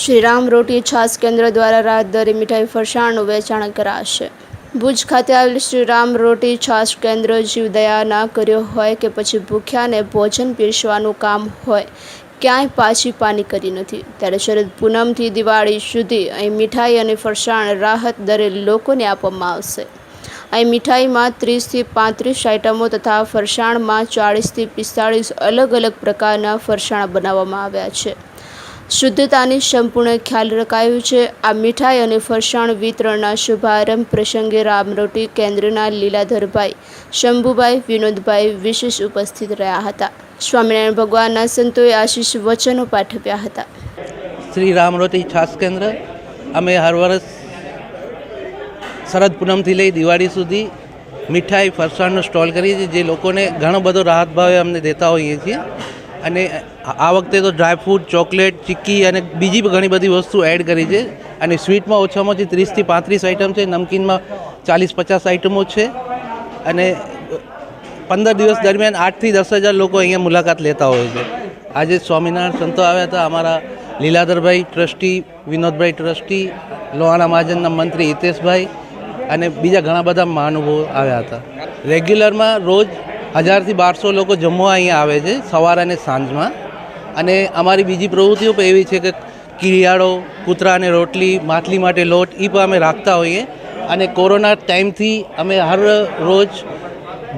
શ્રીરામ રોટી છાસ કેન્દ્ર દ્વારા રાહતદરે મીઠાઈ ફરસાણનું વેચાણ કરાશે. ભુજ ખાતે આવેલ શ્રીરામ રોટી છાસ કેન્દ્ર જીવદયાના કર્યો હોય કે પછી ભૂખ્યાને ભોજન પીરસવાનું કામ હોય, ક્યાંય પાછી પાની કરી નથી. ત્યારે શરદ પૂનમથી દિવાળી સુધી અહીં મીઠાઈ અને ફરસાણ રાહત દરે લોકોને આપવામાં આવશે. અહીં મીઠાઈમાં ત્રીસથી પાંત્રીસ આઇટમો તથા ફરસાણમાં ચાળીસથી પિસ્તાળીસ અલગ અલગ પ્રકારના ફરસાણ બનાવવામાં આવ્યા છે. શુદ્ધતાની સંપૂર્ણ ખ્યાલ રખાયું છે. આ મીઠાઈ અને ફરસાણ વિતરણના શુભારંભ પ્રસંગે રામરોટી કેન્દ્રના લીલાધરભાઈ, શંભુભાઈ, વિનોદભાઈ વિશેષ ઉપસ્થિત રહ્યા હતા. સ્વામિનારાયણ ભગવાનના સંતોએ આશીષ વચનો પાઠવ્યા હતા. શ્રી રામરોટી છાસ કેન્દ્ર અમે હર વર્ષ શરદ પૂનમથી લઈ દિવાળી સુધી મીઠાઈ, ફરસાણનો સ્ટોલ કરીએ છીએ. જે લોકોને ઘણો બધો રાહત ભાવે અમને દેતા હોઈએ છીએ. અને આ વખતે તો ડ્રાયફ્રૂટ ચોકલેટ ચીક્કી અને બીજી ઘણી બધી વસ્તુ એડ કરી છે. અને સ્વીટમાં ઓછામાં ઓછી ત્રીસથી પાંત્રીસ આઇટમ છે. નમકીનમાં ચાલીસ પચાસ આઇટમો છે. અને પંદર દિવસ દરમિયાન આઠથી દસ હજાર લોકો અહીંયા મુલાકાત લેતા હોય છે. આજે સ્વામિનારાયણ સંતો આવ્યા હતા. અમારા લીલાધરભાઈ ટ્રસ્ટી, વિનોદભાઈ ટ્રસ્ટી, લોહાણા મહાજનના મંત્રી હિતેશભાઈ અને બીજા ઘણા બધા મહાનુભાવો આવ્યા હતા. રેગ્યુલરમાં રોજ હજારથી બારસો લોકો જમવા અહીંયા આવે છે સવાર અને સાંજમાં. અને અમારી બીજી પ્રવૃત્તિઓ પણ એવી છે કે કિરિયાળો, કૂતરા અને રોટલી માછલી માટે લોટ એ પણ અમે રાખતા હોઈએ. અને કોરોના ટાઈમથી અમે હર રોજ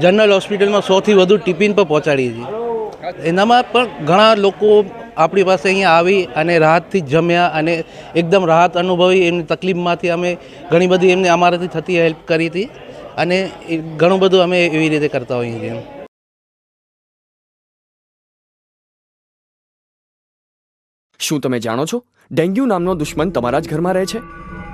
જનરલ હોસ્પિટલમાં સૌથી વધુ ટિફિન પર પહોંચાડીએ છીએ. એનામાં પણ ઘણા લોકો આપણી પાસે અહીંયા આવી અને રાહતથી જમ્યા અને એકદમ રાહત અનુભવી. એમની તકલીફમાંથી અમે ઘણી બધી એમને અમારાથી થતી હેલ્પ કરી હતી. અને એ ઘણું બધું અમે એવી રીતે કરતા હોઈએ છીએ. શું તમે જાણો છો? ડેન્ગ્યુ નામનો દુશ્મન તમારા જ ઘરમાં રહે છે?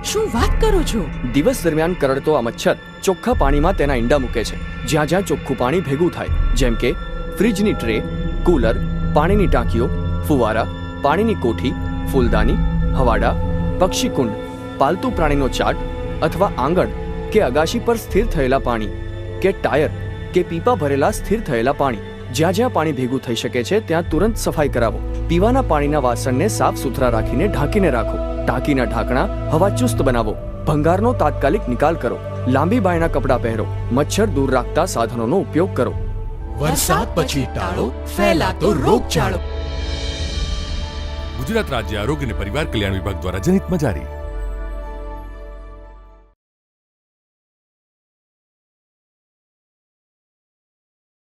શું વાત કરો છો? દિવસ દરમિયાન કરડતો આ મચ્છર ચોખ્ખા પાણીમાં તેના ઈંડા મૂકે છે. જ્યાં જ્યાં ચોખ્ખું પાણી ભેગું થાય જેમ કે ફ્રિજની ટ્રે કુલર પાણીની ટાંકીઓ ફુવારા પાણીની કોઠી ફૂલદાની હવાડા પક્ષીકુંડ પાલતુ પ્રાણીનો ચાટ અથવા આંગણ કે અગાશી પર સ્થિર થયેલા પાણી કે ટાયર કે પીપા ભરેલા સ્થિર થયેલા પાણી. જ્યાં જ્યાં પાણી ભેગું થઈ શકે છે ત્યાં તુરંત સફાઈ કરાવો. પીવાના પાણીના વાસણને સાફ સુથરા રાખીને ઢાંકીને રાખો. ટાંકીના ઢાંકણા હવા ચુસ્ત બનાવો. ભંગારનો તાત્કાલિક નિકાલ કરો. લાંબી બાયના કપડાં પહેરો. મચ્છર દૂર રાખતા સાધનોનો ઉપયોગ કરો. વરસાદ પછી ટાળો ફેલાતો રોગચાળો ગુજરાત રાજ્ય આરોગ્ય અને પરિવાર કલ્યાણ વિભાગ દ્વારા જનિત જારી.